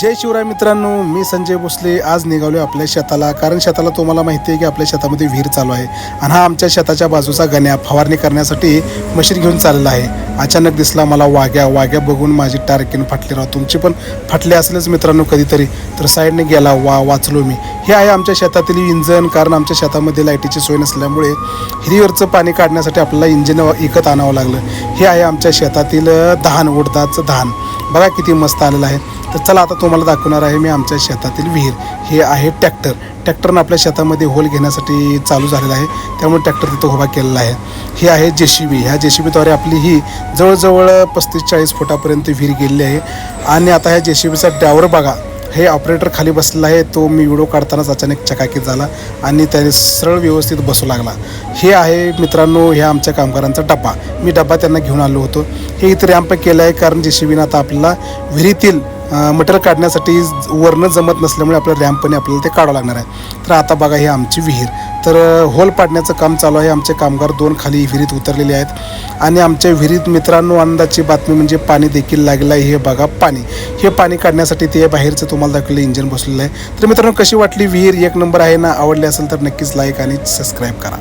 जय शिवराय मित्रांनो मी संजय भोसले. आज निघालो आपल्या शेताला. कारण शेताला तुम्हाला माहिती आहे की आपल्या शेतामध्ये विहीर चालू आहे. आणि हा आमच्या शेताच्या बाजूचा गण्या फवारणी करण्यासाठी मशीन घेऊन चाललेला आहे. अचानक दिसला मला वाघ्या. वाघ्या बघून माझी टारकीन फाटली. राव तुमची पण फाटली असेलच मित्रांनो कधीतरी. तर साईडने गेला. वा वाचलो मी. हे आहे आमच्या शेतातील इंजन. कारण आमच्या शेतामध्ये लाईटीची सोय नसल्यामुळे हिरीवरचं पाणी काढण्यासाठी आपल्याला इंजिन विकत आणावं लागलं. हे आहे आमच्या शेतातील धान उडदाचं धान. बघा किती मस्त आलेलं आहे. तर चला आता तुम्हाला दाखवणार आहे मी आमच्या शेतातील विहीर. हे आहे ट्रॅक्टर. ट्रॅक्टरनं आपल्या शेतामध्ये होल घेण्यासाठी चालू झालेला आहे. त्यामुळे ट्रॅक्टर तिथं उभा केलेला आहे. हे आहे जे सी बी ह्या जे सी बीद्वारे आपली ही जवळजवळ पस्तीस चाळीस फुटापर्यंत विहीर गेलेली आहे. आणि आता ह्या जे सी बीचा ड्रायव्हर बघा. हे ऑपरेटर खाली बसलेला आहे. तो मी व्हिडिओ काढतानाच अचानक चकाकीत झाला आणि त्याने सरळ व्यवस्थित बसू लागला. हे आहे मित्रांनो ह्या आमच्या कामगारांचा डब्बा. मी डब्बा त्यांना घेऊन आलो होतो. हे इथं रॅम्प केलं आहे कारण जे सी आता आपल्याला विहिरीतील मटेरियल काढण्यासाठी वरनं जमत नसल्यामुळे आपल्या रॅम्पने आपल्याला ते काढावं लागणार आहे. तर आता बघा ही आमची विहीर. तर होल पाडण्याचं काम चालू आहे. आमचे कामगार दोन खाली विहिरीत उतरलेले आहेत. आणि आमच्या विहिरीत मित्रांनो आनंदाची बातमी म्हणजे पाणी देखील लागलं आहे. हे बघा पाणी. हे पाणी काढण्यासाठी ते बाहेरचं तुम्हाला दाखवलं इंजिन बसलेलं आहे. तर मित्रांनो कशी वाटली विहीर? एक नंबर आहे ना? आवडली असेल तर नक्कीच लाईक आणि सबस्क्राईब करा.